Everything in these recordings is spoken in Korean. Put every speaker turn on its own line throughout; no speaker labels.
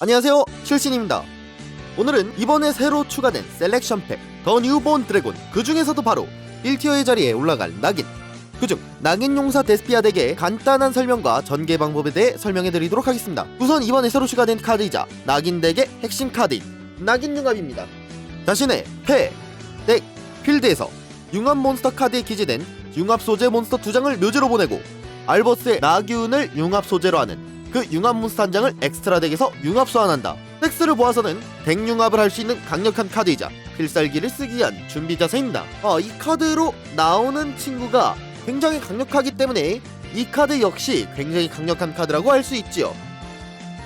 안녕하세요. 실신입니다. 오늘은 이번에 새로 추가된 셀렉션 팩 더 뉴본 드래곤. 그 중에서도 바로 1티어의 자리에 올라갈 낙인. 그중 낙인 용사 데스피아 덱의 간단한 설명과 전개 방법에 대해 설명해 드리도록 하겠습니다. 우선 이번에 새로 추가된 카드이자 낙인 덱의 핵심 카드인 낙인 융합입니다. 자신의 패, 덱, 필드에서 융합 몬스터 카드에 기재된 융합 소재 몬스터 두 장을 묘지로 보내고 알버스의 나균을 융합 소재로 하는 그 융합 몬스터 한 장을 엑스트라 덱에서 융합 소환한다. 덱스를 모아서는 덱 융합을 할 수 있는 강력한 카드이자 필살기를 쓰기 위한 준비 자세입니다. 어, 이 카드로 나오는 친구가 굉장히 강력하기 때문에 이 카드 역시 굉장히 강력한 카드라고 할 수 있지요.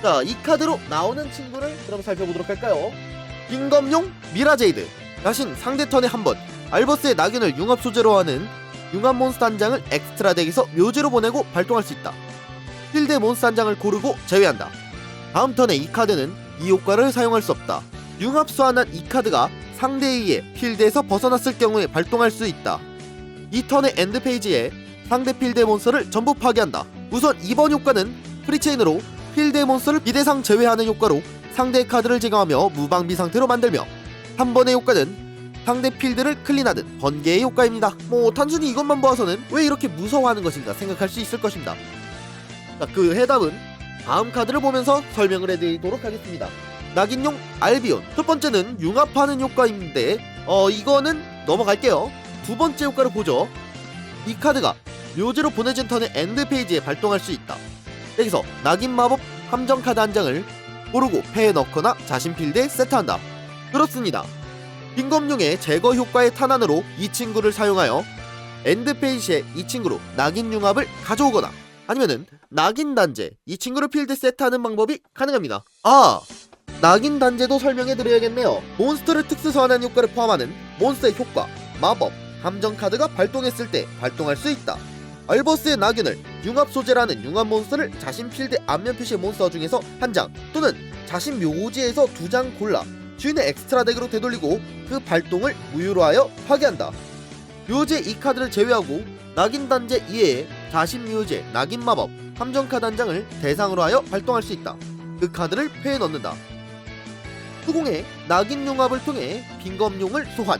자, 이 카드로 나오는 친구를 그럼 살펴보도록 할까요? 빙검용 미라제이드 자신 상대 턴에 한 번 알버스의 낙인을 융합 소재로 하는 융합 몬스터 한 장을 엑스트라 덱에서 묘지로 보내고 발동할 수 있다. 필드 몬스터 한 장을 고르고 제외한다. 다음 턴에 이 카드는 이 효과를 사용할 수 없다. 융합 소환한 이 카드가 상대에 의해 필드에서 벗어났을 경우에 발동할 수 있다. 이 턴의 엔드 페이지에 상대 필드 몬스터를 전부 파괴한다. 우선 이번 효과는 프리체인으로 필드 몬스터를 비대상 제외하는 효과로 상대의 카드를 제거하며 무방비 상태로 만들며 한 번의 효과는 상대 필드를 클린하는 번개의 효과입니다. 뭐 단순히 이것만 보아서는 왜 이렇게 무서워하는 것인가 생각할 수 있을 것입니다. 자, 그 해답은 다음 카드를 보면서 설명을 해드리도록 하겠습니다. 낙인용 알비온 첫 번째는 융합하는 효과인데 어 이거는 넘어갈게요. 두 번째 효과를 보죠. 이 카드가 묘지로 보내진 턴의 엔드 페이지에 발동할 수 있다. 여기서 낙인 마법 함정 카드 한 장을 고르고 패에 넣거나 자신 필드에 세트한다. 그렇습니다. 빙검용의 제거 효과의 탄환으로 이 친구를 사용하여 엔드 페이지에 이 친구로 낙인 융합을 가져오거나 아니면은 낙인 단제 이 친구를 필드 세트하는 방법이 가능합니다. 아 낙인 단제도 설명해 드려야겠네요. 몬스터를 특수 소환하는 효과를 포함하는 몬스터의 효과, 마법, 함정 카드가 발동했을 때 발동할 수 있다. 알버스의 낙인을 융합 소재라는 융합 몬스터를 자신 필드 앞면 표시의 몬스터 중에서 한 장 또는 자신 묘지에서 두 장 골라 주인의 엑스트라 덱으로 되돌리고 그 발동을 무효로 하여 파괴한다. 묘제 이 카드를 제외하고 낙인 단제 이외에 자신 묘제 낙인 마법 함정 카드 한 장을 대상으로 하여 발동할 수 있다. 그 카드를 패에 넣는다. 후공에 낙인 융합을 통해 빙검용을 소환.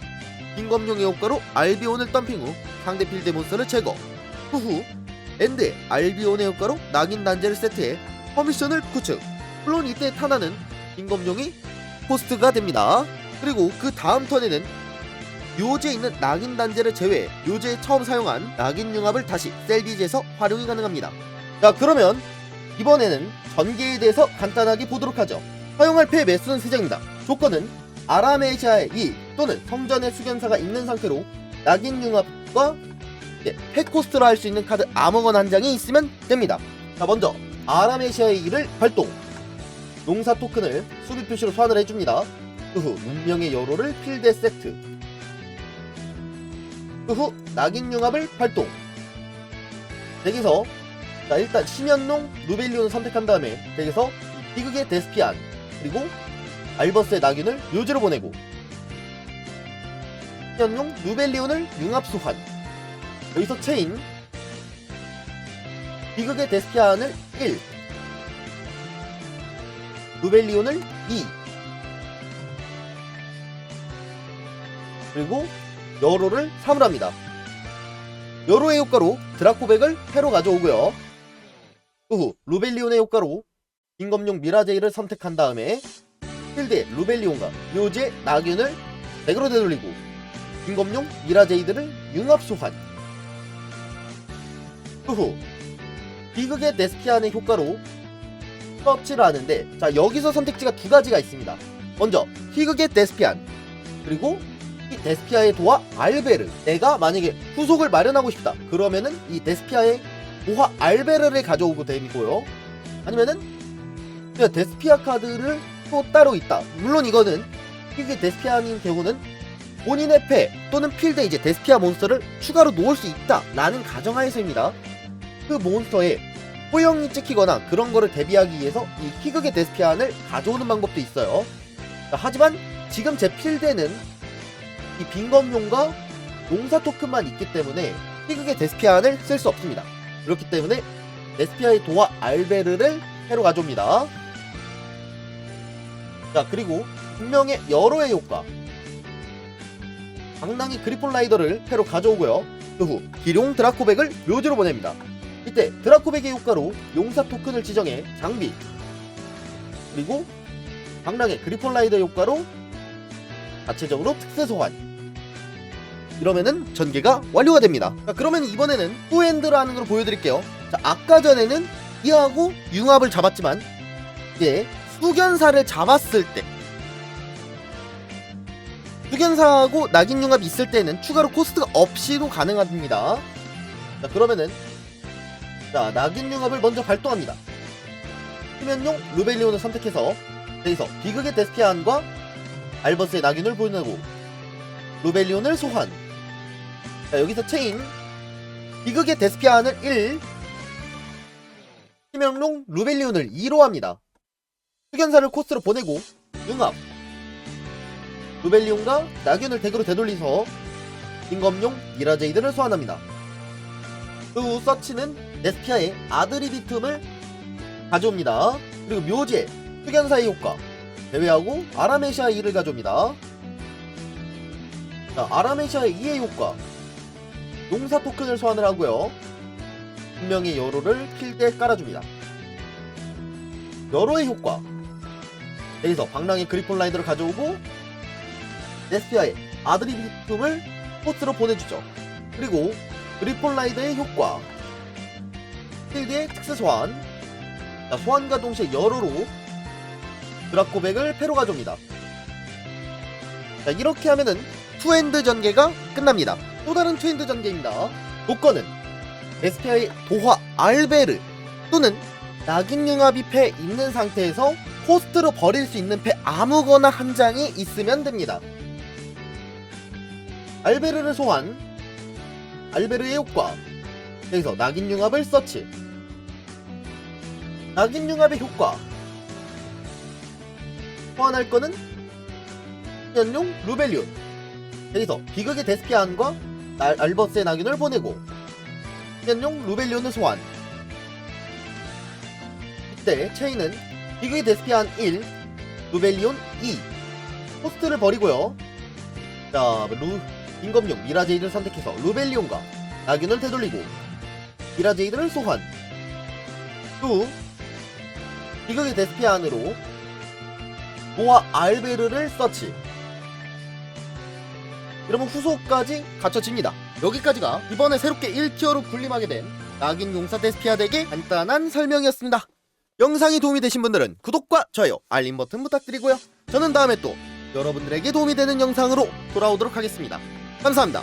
빙검용의 효과로 알비온을 덤핑 후 상대 필드 몬스터를 제거. 후후 엔드에 알비온의 효과로 낙인 단제를 세트해 퍼미션을 구축. 물론 이때 탄환은 빙검용이 포스트가 됩니다. 그리고 그 다음 턴에는 묘지에 있는 낙인 단제를 제외 묘지에 처음 사용한 낙인 융합을 다시 셀비지에서 활용이 가능합니다. 자 그러면 이번에는 전개에 대해서 간단하게 보도록 하죠. 사용할 패 매수는 3장입니다. 조건은 아라메시아의 이 또는 성전의 수견사가 있는 상태로 낙인 융합과 네, 패코스트로 할 수 있는 카드 아무거나 한 장이 있으면 됩니다. 자 먼저 아라메시아의 이를 발동 용사 토큰을 수비 표시로 소환을 해줍니다. 그 후 문명의 여로를 필드에 세트 그 후 낙인 융합을 발동. 덱에서 자 일단 심연농 루벨리온을 선택한 다음에 덱에서 비극의 데스피안 그리고 알버스의 낙인을 묘지로 보내고 심연용 루벨리온을 융합 소환. 여기서 체인 비극의 데스피안을 1 루벨리온을 2 그리고 여로를 3을 합니다. 여로의 효과로 드라코백을 패로 가져오고요. 그 후 루벨리온의 효과로 빙검용 미라제이를 선택한 다음에 필드에 루벨리온과 묘지의 낙윤을 덱으로 되돌리고 빙검용 미라제이들을 융합 소환 그 후 비극의 데스피안의 효과로 서치를 하는데 자 여기서 선택지가 두 가지가 있습니다. 먼저 희극의 데스피안 그리고 이 데스피아의 도화 알베르. 내가 만약에 후속을 마련하고 싶다. 그러면은 이 데스피아의 도화 알베르를 가져오고 되고요. 아니면은 데스피아 카드를 또 따로 있다. 물론 이거는 희극의 데스피아인 경우는 본인의 패 또는 필드에 이제 데스피아 몬스터를 추가로 놓을 수 있다 라는 가정하에서입니다. 그 몬스터에 호영이 찍히거나 그런 거를 대비하기 위해서 이 희극의 데스피안을 가져오는 방법도 있어요. 자, 하지만 지금 제 필드에는 이 빙검용과 용사 토큰만 있기 때문에 희극의 데스피안을 쓸 수 없습니다. 그렇기 때문에 데스피아의 도화 알베르를 해로 가져옵니다. 자 그리고 분명의 여로의 효과 방랑이 그리폰 라이더를 패로 가져오고요 그 후 기룡 드라코백을 묘지로 보냅니다 이때 드라코백의 효과로 용사 토큰을 지정해 장비 그리고 방랑의 그리폰 라이더 효과로 자체적으로 특수 소환. 이러면은 전개가 완료가 됩니다. 자 그러면 이번에는 후엔드라는 걸 보여드릴게요. 자 아까 전에는 이하고 융합을 잡았지만 이제 수견사를 잡았을 때 수견사하고 낙인 융합이 있을 때는 추가로 코스트가 없이도 가능합니다. 자 그러면은 자 낙인 융합을 먼저 발동합니다. 수면용 루벨리온을 선택해서 여기서 비극의 데스피안과 알버스의 낙인을 보내고 루벨리온을 소환. 자 여기서 체인. 비극의 데스피안을 1 치명용 루벨리온을 2로 합니다. 수견사를 코스로 보내고 융합. 루벨리온과 낙윤을 덱으로 되돌리서 인검용 미라제이드를 소환합니다. 그 후 서치는 데스피아의 아드리비 틈을 가져옵니다. 그리고 묘지에 수견사의 효과 제외하고 아라메시아 2를 가져옵니다. 자 아라메시아 2의 효과. 용사 토큰을 소환을 하고요. 분명히 여로를 필드에 깔아줍니다. 여로의 효과. 여기서 방랑의 그리폰 라이더를 가져오고 데스피아의 아드리비툼을 포스로 보내주죠. 그리고 그리폰 라이더의 효과. 필드의 특수 소환. 자, 소환과 동시에 여로로 드라코백을 패로 가져옵니다. 자 이렇게 하면은 투엔드 전개가 끝납니다. 또 다른 투엔드 전개입니다. 조건은 데스피아의 도화 알베르 또는 낙인융합이 패 있는 상태에서 코스트로 버릴 수 있는 패 아무거나 한 장이 있으면 됩니다. 알베르를 소환 알베르의 효과 여기서 낙인융합을 서치. 낙인융합의 효과 소환할 거는 연용 루벨리온. 여기서 비극의 데스피안과 알, 알버스의 낙인을 보내고 연용 루벨리온을 소환. 이때 체인은 비극의 데스피안 1 루벨리온 2 호스트를 버리고요. 자 루, 임검용 미라제이드를 선택해서 루벨리온과 낙윤을 되돌리고 미라제이드를 소환. 후 비극의 데스피안으로 모아 알베르를 서치. 이러면 후속까지 갖춰집니다. 여기까지가 이번에 새롭게 1티어로 군림하게 된 낙인 용사 데스피아 덱의 간단한 설명이었습니다. 영상이 도움이 되신 분들은 구독과 좋아요 알림 버튼 부탁드리고요. 저는 다음에 또 여러분들에게 도움이 되는 영상으로 돌아오도록 하겠습니다. 감사합니다